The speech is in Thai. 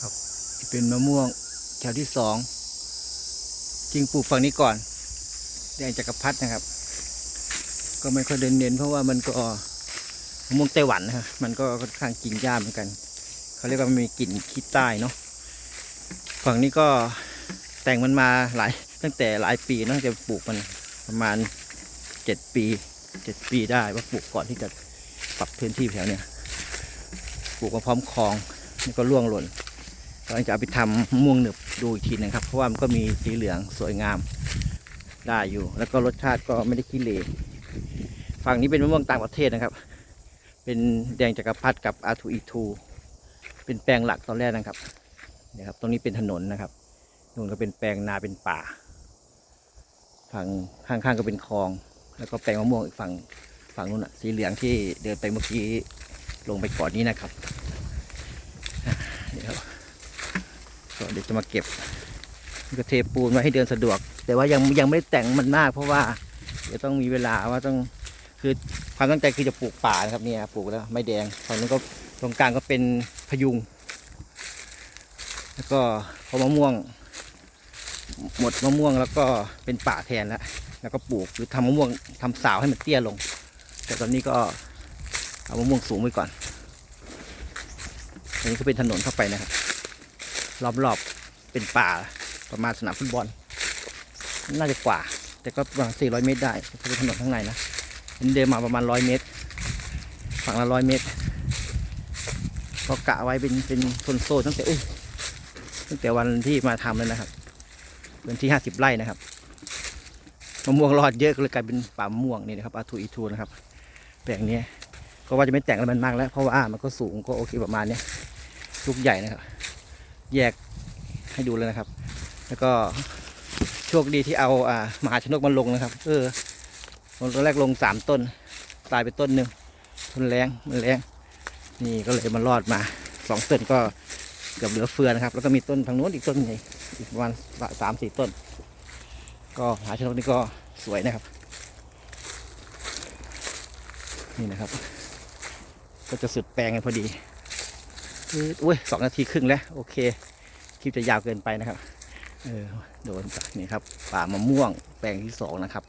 ครับเป็นมะม่วงแถวที่สองจริงปลูกฝั่งนี้ก่อน แดงจักรพรรดินะครับ ก็ไม่ค่อยเด่นๆเพราะว่ามันก็มะม่วงไต้หวันนะครับมันก็ค่อนข้างกินยากเหมือนกันเขาเรียกว่ามันมีกลิ่นขี้ใต้เนาะฝั่งนี้ก็แต่งมันมาหลายตั้งแต่หลายปีนอะจะปลูกมันประมาณเจ็ดปีเจ็ดปีได้ว่าปลูกก่อนที่จะปรับพื้นที่แถวเนี้ยปลูกมาพร้อมคลองนี่ก็ร่วงหล่น กำลังจะเอาไปทำมะม่วงหนึบดูอีกทีหนึงครับ เพราะว่ามันก็มีสีเหลืองสวยงามได้อยู่ แล้วก็รสชาติก็ไม่ได้ขี้เหร่ฝั่งนี้เป็นมะม่วงต่างประเทศนะครับ เป็นแดงจักรพรรดิกับอาทูอีทู เป็นแปลงหลักตอนแรกนะครับเนี่ยครับ ตรงนี้เป็นถนนนะครับนู่นก็เป็นแปลงนาเป็นป่า ฝั่งข้างๆก็เป็นคลอง แล้วก็แปลงมะม่วงอีกฝั่งฝั่งนู้นอะสีเหลืองที่เดินไปเมื่อกี้ลงไปก่อนนี้นะครับอะเดี๋ยวก็ เดี๋ยวจะมาเก็บก็เทปูนไว้ให้เดินสะดวก แต่ว่ายังยังไม่ได้แต่งมันมาก เพราะว่าเดี๋ยวต้องมีเวลาว่าต้องคือความตั้งใจคือจะปลูกป่านะครับเนี่ยปลูกแล้วไม่แดงฝั่งนู้นก็ตรงกลางก็เป็นพยุง แล้วก็พอมะม่วง หมดมะม่วงแล้วก็เป็นป่าแทนแล้วแล้วก็ปลูกหรือทำมะม่วงทำสาวให้มันเตี้ยลง แต่ตอนนี้ก็เอามะม่วงสูงไว้ก่อนอันนี้ก็เป็นถนนเข้าไปนะครับ รอบๆเป็นป่าประมาณสนามฟุตบอล น่าจะกว่า แต่ก็ประมาณ400 เมตรได้ถ้าเป็นถนนข้างในนะอันนี้เดินมาประมาณ 100 เมตร ฝั่งละ 100 เมตร ก็กะไว้เป็นเป็นโซนๆตั้งแต่เอ้ยตั้งแต่วันที่มาทำเลยนะครับพื้นที่ 50 ไร่นะครับมะม่วงรอดเยอะก็เลยกลายเป็นป่ามะม่วงนี่นะครับอาทูอีทูนะครับแปลงนี้ก็ว่าจะไม่แต่งอะไรมันมากแล้ว เพราะว่ามันก็สูงก็โอเคประมาณนี้ลูกใหญ่นะครับ แยกให้ดูเลยนะครับ แล้วก็โชคดีที่เอาอ่ามหาชนกมาลงนะครับ เออตอนแรกลงสามต้น ตายไปต้นหนึ่งต้นแรงมันแรงนี่ก็เลยมันรอดมาสองต้นก็เกือบเหลือเฟือนะครับ แล้วก็มีต้นทางโน้นอีกต้นใหญ่อีกประมาณสามสี่ต้น ก็หาชนกนี่ก็สวยนะครับ นี่นะครับ ก็จะสุดแปลงกันพอดี อุ้ยสองนาทีครึ่งแล้ว โอเค คลิปจะยาวเกินไปนะครับ เออ โดนจากนี่ครับ ป่ามะม่วงแปลงที่สองนะครับ